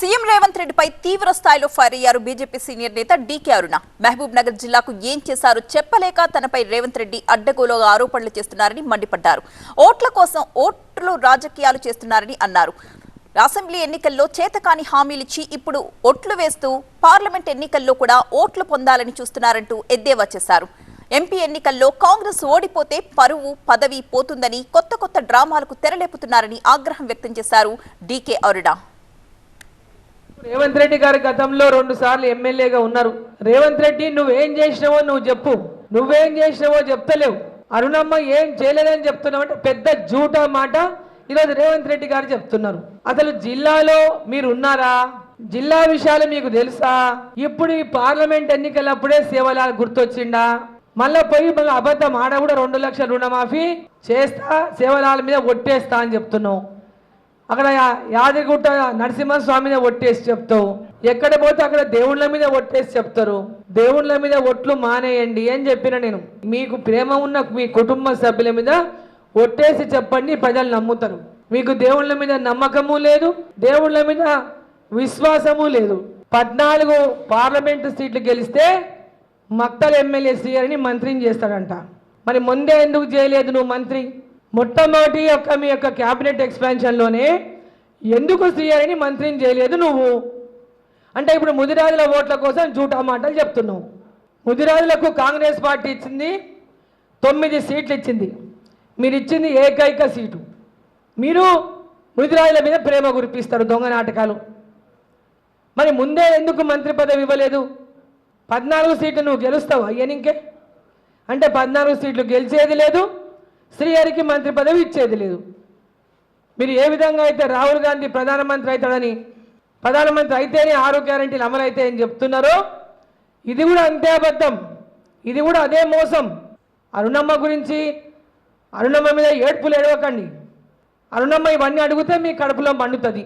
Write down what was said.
CM Revanth రెడ్డిపై తీవ్ర స్థాయిలో ఫైర్ అయ్యారు బీజేపీ సీనియర్ నేత డీకే అరుణ. మహబూబ్ నగర్ జిల్లాకు ఏం చేశారో చెప్పలేక తనపై రేవంత్ రెడ్డి అడ్డగోలుగా ఆరోపణలు చేస్తున్నారని మండిపడ్డారు. ఓట్ల కోసం ఓట్లు రాజకీయాలు చేస్తున్నారని అన్నారు. అసెంబ్లీ ఎన్నికల్లో చేతకాని హామీలిచ్చి ఇప్పుడు ఓట్లు వేస్తూ పార్లమెంట్ ఎన్నికల్లో కూడా ఓట్లు పొందాలని చూస్తున్నారంటూ ఎద్దేవా చేశారు. ఎంపీ ఎన్నికల్లో కాంగ్రెస్ ఓడిపోతే పరువు పదవి పోతుందని కొత్త కొత్త డ్రామాలకు తెరలేపుతున్నారని ఆగ్రహం వ్యక్తం చేశారు డీకే అరుణ. రేవంత్ రెడ్డి గారు గతంలో రెండు సార్లు ఎమ్మెల్యేగా ఉన్నారు. రేవంత్ రెడ్డి నువ్వేం చేసినావో నువ్వు చెప్పు. నువ్వేం చేసినావో చెప్తలేవు. అరుణమ్మ ఏం చేయలేదని చెప్తున్నావు అంటే పెద్ద జూట మాట ఈరోజు రేవంత్ రెడ్డి గారు చెప్తున్నారు. అసలు జిల్లాలో మీరు ఉన్నారా? జిల్లా విషయాలు మీకు తెలుసా? ఇప్పుడు ఈ పార్లమెంట్ ఎన్నికలప్పుడే సేవలాల్ గుర్తొచ్చిండా? మళ్ళా పోయి మళ్ళీ అబద్ధం ఆడ కూడా రెండు లక్షల రుణమాఫీ చేస్తా సేవలాల మీద ఒట్టేస్తా అని చెప్తున్నావు. అక్కడ యా- యాదగిరిగుట్ట నరసింహస్వామి ఒట్టేసి చెప్తావు. ఎక్కడ పోతే అక్కడ దేవుళ్ళ మీద ఒట్టేసి చెప్తారు. దేవుళ్ళ మీద ఒట్లు మానేయండి అని చెప్పిన నేను. మీకు ప్రేమ ఉన్న మీ కుటుంబ సభ్యుల మీద ఒట్టేసి చెప్పండి ప్రజలు నమ్ముతారు. మీకు దేవుళ్ళ మీద నమ్మకము లేదు దేవుళ్ళ మీద విశ్వాసము లేదు. పద్నాలుగు పార్లమెంటు సీట్లు గెలిస్తే మక్తల్ ఎమ్మెల్యే సీఆర్ని మంత్రిని చేస్తాడంట. మరి ముందే ఎందుకు చేయలేదు నువ్వు మంత్రి? మొట్టమొదటి యొక్క మీ యొక్క క్యాబినెట్ ఎక్స్పాన్షన్లోనే ఎందుకు శ్రీహరిని మంత్రిని చేయలేదు నువ్వు? అంటే ఇప్పుడు ముదిరాజుల ఓట్ల కోసం జూటా మాటలు చెప్తున్నావు. ముదిరాజులకు కాంగ్రెస్ పార్టీ ఇచ్చింది తొమ్మిది సీట్లు ఇచ్చింది. మీరు ఇచ్చింది ఏకైక సీటు. మీరు ముదిరాజుల మీద ప్రేమ కురిపిస్తారు దొంగ నాటకాలు. మరి ముందే ఎందుకు మంత్రి పదవి ఇవ్వలేదు? పద్నాలుగు సీట్లు నువ్వు గెలుస్తావు? అయ్యనింకే అంటే పద్నాలుగు సీట్లు గెలిచేది లేదు శ్రీహరికి మంత్రి పదవి ఇచ్చేది లేదు. మీరు ఏ విధంగా అయితే రాహుల్ గాంధీ ప్రధానమంత్రి అవుతాడని ప్రధానమంత్రి అయితేనే ఆరు గ్యారంటీలు అమలు అవుతాయని చెప్తున్నారో ఇది కూడా అంతే అబద్ధం. ఇది కూడా అదే మోసం. అరుణమ్మ గురించి అరుణమ్మ మీద ఏడ్పులు ఏడవకండి. అరుణమ్మ ఇవన్నీ అడిగితే మీ కడుపులో మండుతుంది.